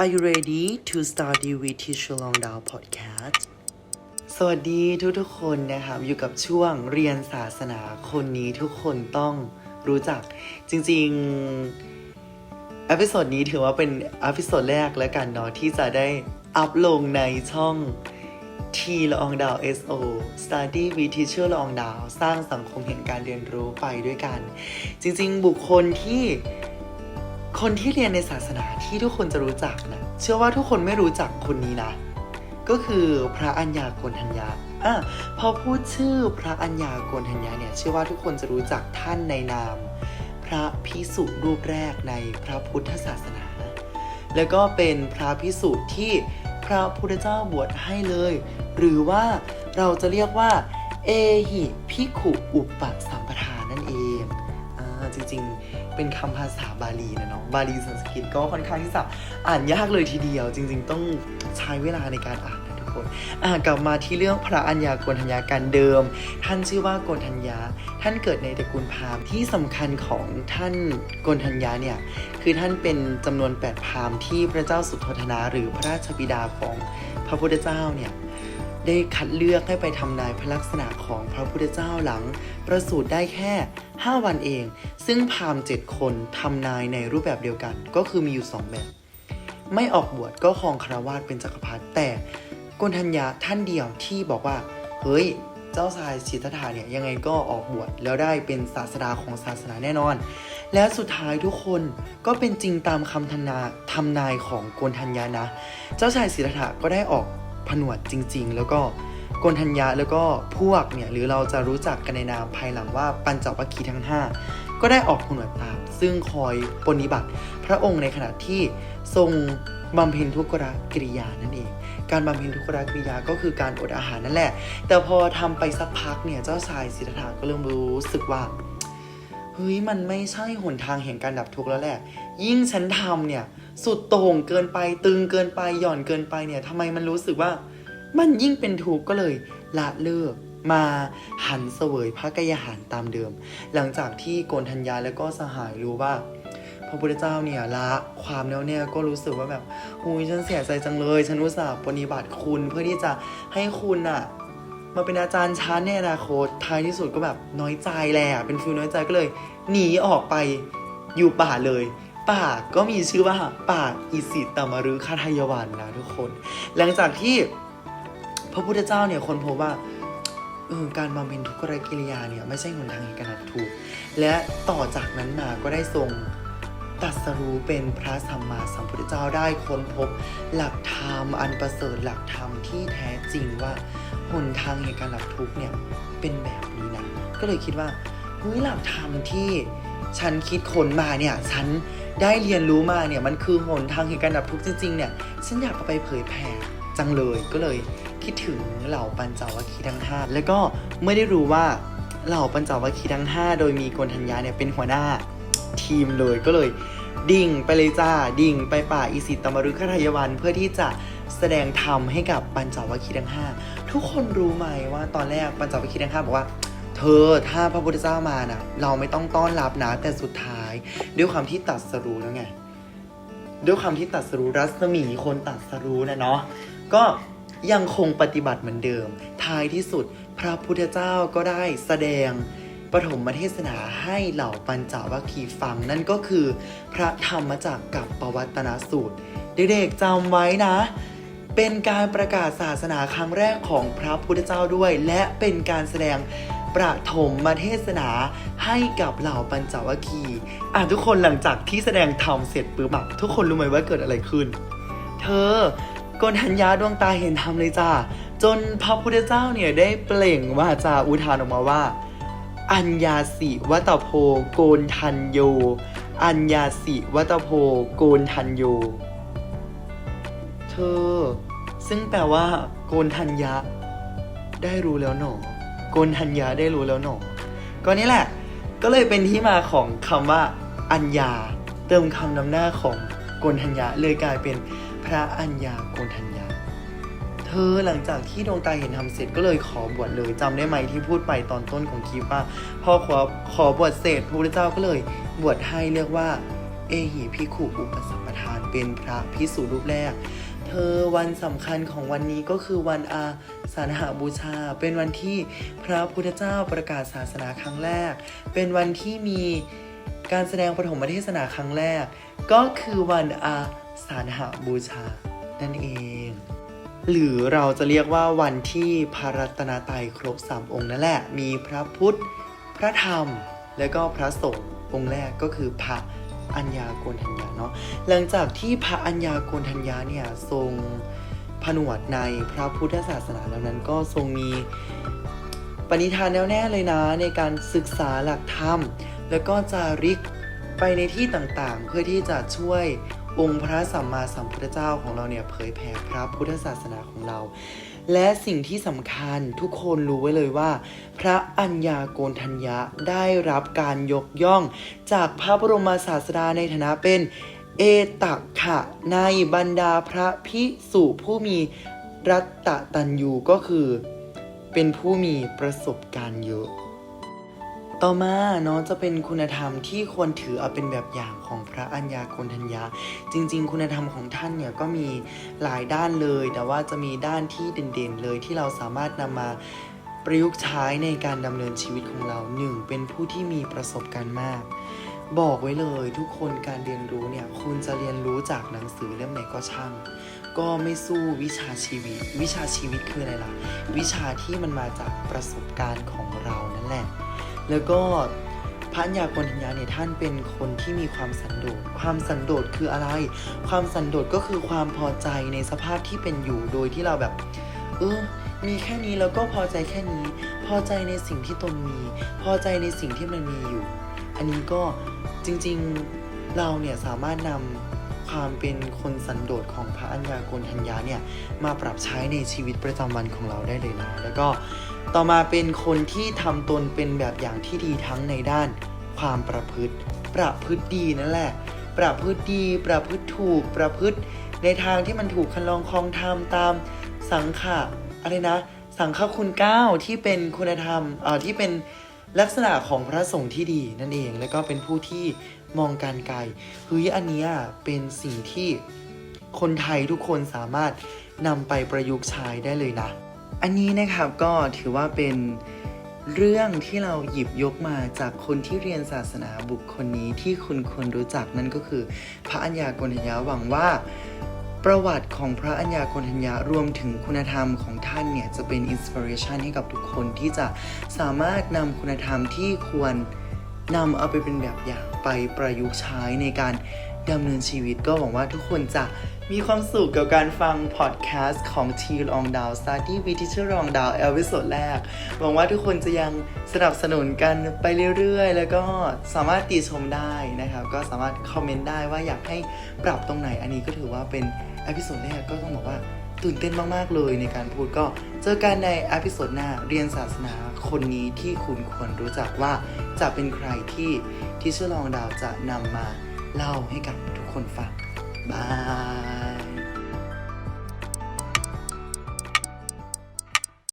Are you ready to study with Teacher Long Dao Podcast สวัสดีทุกทุกๆคนนะครับอยู่กับช่วงเรียนศาสนาคนนี้ทุกคนต้องรู้จักจริงๆเอพิโซดนี้ถือว่าเป็นเอพิโซดแรกแล้วกันเนาะที่จะได้อัพลงในช่องทีละองดาว SO Study with Teacher ละองดาว สร้างสังคมแห่งการเรียนรู้ไปด้วยกัน จริงๆ บุคคลที่ คนที่เรียนในศาสนาที่ทุกคนจะรู้จักนะเชื่อว่าทุกคนไม่รู้จักคนนี้นะ ก็คือพระอัญญาโกณทัญญาอะพอพูดชื่อพระอัญญาโกณทัญญาเนี่ยเชื่อว่าทุกคนจะรู้จักท่านในนาม พระพิสุรูปแรกในพระพุทธศาสนา แล้วก็เป็นพระพิสุที่พระพุทธเจ้าบวชให้เลย หรือว่าเราจะเรียกว่า เอหิพิขุอุปสั จริง ๆ เป็นคำภาษาบาลีนะเนาะบาลีสันสกฤตก็ค่อนข้างที่จะอ่านยากเลยทีเดียว จริง ๆ ต้องใช้เวลาในการอ่านนะทุกคนอ่ากลับมาที่เรื่องพระอัญญาโกณทัญญาการเดิม ท่านชื่อว่าโกณทัญญา ท่านเกิดในตระกูลพราหมณ์ที่สำคัญของท่านโกณทัญญาเนี่ยคือท่านเป็นจำนวน8พราหมณ์ที่พระเจ้าสุทโธธนะหรือพระราชบิดาของพระพุทธเจ้าเนี่ย ได้คัดเลือกให้ไปทำนายพระลักษณะของพระพุทธเจ้าหลัง ประสูติได้แค่ 5 วันเอง ซึ่งพราหมณ์เจ็ดคนทำนายในรูปแบบเดียวกัน ก็คือมีอยู่ 2 แบบ ไม่ออกบวชก็ครองคารวาสเป็นจักรพรรดิแต่กนทัญญาท่านเดียวที่บอกว่า เฮ้ย เจ้าชายสิทธัตถะเนี่ยยังไงก็ออกบวชแล้วได้เป็นศาสดาของศาสนาแน่นอน และสุดท้ายทุกคนก็เป็นจริงตามคำทำนาทำนายของโกนทัญญานะ เจ้าชายสิทธัตถะก็ได้ออก ผนวดจริง ๆ แล้วก็โกนทัญญาแล้วก็พวกเนี่ยหรือเราจะรู้จักกันในนามภายหลังว่าปัญจวัคคีย์ทั้ง 5 ก็ได้ออกผนวดตาม ซึ่งคอยปฏิบัติ พระองค์ในขณะที่ทรงบำเพ็ญทุกขกิริยานั่นเอง การบำเพ็ญทุกขกิริยาก็คือการอดอาหารนั่นแหละ แต่พอทำไปสักพักเนี่ยเจ้าชายสิทธัตถะก็เริ่มรู้สึกว่าเฮ้ยมันไม่ใช่หนทางแห่งการดับทุกข์แล้วแหละ ยิ่งฉันทำเนี่ย สุดโต่งเกินไปตึงเกินไปหย่อนเกินไปเนี่ยทำไมมันรู้สึกว่า มันยิ่งเป็นทุกข์ก็เลยละเลิกมาหันเสวยพระกายาหารตามเดิม หลังจากที่โกนทัญญาและก็สหายรู้ว่า พระพุทธเจ้าเนี่ยละความแน่วแน่ก็รู้สึกว่าแบบหุยฉันเสียใจจังเลยฉันอุตส่าห์ปฏิบัติคุณเพื่อที่จะให้คุณอะมาเป็นอาจารย์ชั้นในอนาคตท้ายที่สุดก็แบบน้อยใจแหละเป็นฟิลน้อยใจก็เลย หนีออกไปอยู่ป่าเลย ป่าก็มีชื่อว่าป่าอิสิตมารุคาทายวันนะทุกคน หลังจากที่พระพุทธเจ้าเนี่ยคนพบว่าเออการบำเพ็ญทุกขกิริยาเนี่ยไม่ใช่หนทางแห่งการดับทุกข์และต่อจากนั้นมาก็ได้ทรงตรัสรู้เป็นพระสัมมาสัมพุทธเจ้าได้ค้นพบหลักธรรมอันประเสริฐหลักธรรมที่แท้จริงว่าหนทางแห่งการดับทุกข์เนี่ยเป็นแบบนี้นะก็เลยคิดว่าเฮ้ยหลักธรรมที่ ฉันคิดค้นมาเนี่ย ฉันได้เรียนรู้มาเนี่ย มันคือหนทางแห่งการดับทุกข์จริงๆเนี่ย ฉันอยากเอาไปเผยแผ่จังเลยก็เลยคิดถึงเหล่าปัญจวัคคีย์ทั้งห้าแล้วก็เมื่อได้รู้ว่าเหล่าปัญจวัคคีย์ทั้งห้าโดยมีกนทัญญาเนี่ยเป็นหัวหน้าทีมเลยก็เลยดิ่งไปเลยจ้าดิ่งไปป่าอิสิตมรุขทายวันเพื่อที่จะแสดงธรรมให้กับปัญจวัคคีย์ทั้งห้าทุกคนรู้ไหมว่าตอนแรกปัญจวัคคีย์ทั้งห้าบอกว่า เธอถ้าพระพุทธเจ้ามานะเราไม่ต้องต้อนรับนะแต่สุดท้าย ด้วยความที่ตัดสรู้แล้วไงด้วยความที่ตัดสรู้รัศมีคนตัดสรู้นะเนาะก็ยังคงปฏิบัติเหมือนเดิม ท้ายที่สุดพระพุทธเจ้าก็ได้แสดงปฐมเทศนาให้เหล่าปัญจวัคคีย์ฟัง นั่นก็คือพระธรรมจักรกับปวัตนสูตร เด็กๆจำไว้นะ เป็นการประกาศศาสนาครั้งแรกของพระพุทธเจ้าด้วย และเป็นการแสดง ประถมมาเทศนาให้กับเหล่าปัญจวัคคีย์อะทุกคนหลังจากที่แสดงธรรมเสร็จปุ๊บทุกคนรู้ไหมว่าเกิดอะไรขึ้น เธอกนทัญญาดวงตาเห็นธรรมเลยจ้าจนพระพุทธเจ้าเนี่ยได้เปล่งว่าจาอุทานออกมาว่า อัญญาสิวัตโพโกนทันโย อัญญาสิวัตโพโกนทันโย เธอ ซึ่งแปลว่า โกนทัญญาได้รู้แล้วหนอ กนทัญญาได้รู้แล้วหนอ ก็นี่แหละ ก็เลยเป็นที่มาของคำว่า อัญญา เติมคำนำหน้าของโกนทัญญาเลยกลายเป็นพระอัญญาโกนทัญญา เธอหลังจากที่ดวงตาเห็นธรรมเสร็จก็เลยขอบวชเลยจำได้ไหมที่พูดไปตอนต้นของคลิปว่าพอขอขอบวชเสร็จพระพุทธเจ้าก็เลยบวชให้เรียกว่า เอหิพิขุอุปสัมปทานเป็นพระพิสุรูปแรก เธอวันสำคัญของวันนี้ก็คือวันอาสาฬหบูชา เป็นวันที่พระพุทธเจ้าประกาศศาสนาครั้งแรก เป็นวันที่มีการแสดงปฐมเทศนาครั้งแรก ก็คือวันอาสาฬหบูชา นั่นเอง หรือเราจะเรียกว่าวันที่พระรัตนตรัยครบสามองค์นั่นแหละ มีพระพุทธ พระธรรม และก็พระสงฆ์องค์แรกก็คือพระ อัญญาโกณทัญญาเนาะหลังจากที่พระอัญญาโกณทัญญาเนี่ยทรงผนวดในพระพุทธศาสนาแล้วนั้นก็ทรงมีปณิธานแน่วแน่เลยนะในการศึกษาหลักธรรม แล้วก็จาริกไปในที่ต่างๆ เพื่อที่จะช่วยองค์พระสัมมาสัมพุทธเจ้าของเราเนี่ยเผยแผ่พระพุทธศาสนาของเรา และสิ่งที่สำคัญทุกคนรู้ไว้เลยว่า พระอัญญาโกณทัญญะได้รับการยกย่อง จากพระบรมศาสดาในฐานะเป็นเอตักขะในบรรดาพระพิสุผู้มีรัตตัญยูก็คือ เป็นผู้มีประสบการณ์เยอะ ต่อมาเนาะจะเป็นคุณธรรมที่ควรถือเอาเป็นแบบอย่างของพระอัญญาโกณทัญญา จริง ๆ คุณธรรมของท่านเนี่ยก็มีหลายด้านเลย แต่ว่าจะมีด้านที่เด่นๆเลยที่เราสามารถนำมาประยุกต์ใช้ในการดำเนินชีวิตของเราหนึ่งเป็นผู้ที่มีประสบการณ์มาก บอกไว้เลยทุกคนการเรียนรู้เนี่ยคุณจะเรียนรู้จากหนังสือเล่มไหนก็ช่าง ก็ไม่สู้วิชาชีวิต วิชาชีวิตคืออะไรล่ะ วิชาที่มันมาจากประสบการณ์ของเรานั่นแหละ แล้วก็พระัญญาโกณทัญญาเนี่ยท่านเป็นคนที่มีความสันโดษ ความสันโดษคืออะไร ความสันโดษก็คือความพอใจในสภาพที่เป็นอยู่โดยที่เราแบบ เออ มีแค่นี้แล้วก็พอใจแค่นี้ พอใจในสิ่งที่ตนมี พอใจในสิ่งที่มันมีอยู่ อันนี้ก็จริงๆเราเนี่ยสามารถนำความเป็นคนสันโดษของพระอัญญาโกณทัญญาเนี่ยมาปรับใช้ในชีวิตประจำวันของเราได้เลยนะ แล้วก็ ต่อมาเป็นคนที่ทำตนเป็นแบบอย่างที่ดีทั้งในด้าน ความประพฤติ ประพฤติดีนั่นแหละ ประพฤติดี ประพฤติถูก ประพฤติ ในทางที่มันถูกคันลองคองธรรมตามสังขะอะไรนะ สังฆคุณเก้าที่เป็นคุณธรรมเอ่อที่เป็นลักษณะของพระสงฆ์ที่ดีนั่นเอง แล้วก็เป็นผู้ที่มองการไกลเฮ้ยอันนี้เป็นสิ่งที่คนไทยทุกคนสามารถนำไปประยุกต์ใช้ได้เลยนะ อันนี้นะครับก็ถือว่าเป็นเรื่องที่เราหยิบยกมาจากคนที่เรียนศาสนาบุคคลนี้ที่คุณควรรู้จักนั่นก็คือ พระอัญญาโกณทัญญาหวังว่า ประวัติของพระอัญญาโกณทัญญารวมถึงคุณธรรมของท่านเนี่ยจะเป็นอินสปิเรชันให้กับทุกคนที่จะสามารถนำคุณธรรมที่ควรนำเอาไปเป็นแบบอย่างไปประยุกต์ใช้ในการ ดำเนินชีวิตก็หวังว่าทุกคนจะมีความสุขกับการฟังพอดแคสต์ของ T Long Down Study with Teacher Long Down เอพิโซดแรก หวังว่าทุกคนจะยังสนับสนุนกันไปเรื่อยๆ แล้วก็สามารถติชมได้นะครับ ก็สามารถคอมเมนต์ได้ว่าอยากให้ปรับตรงไหน อันนี้ก็ถือว่าเป็นเอพิโซดแรกก็ต้องบอกว่าตื่นเต้นมากๆเลยในการพูดก็เจอกันในเอพิโซดหน้าเรียนศาสนาคนนี้ที่คุณควรรู้จักว่าจะเป็นใครที่ที่ชื่อลองดาวจะนำมา เล่าให้กับทุกคนฟังบาย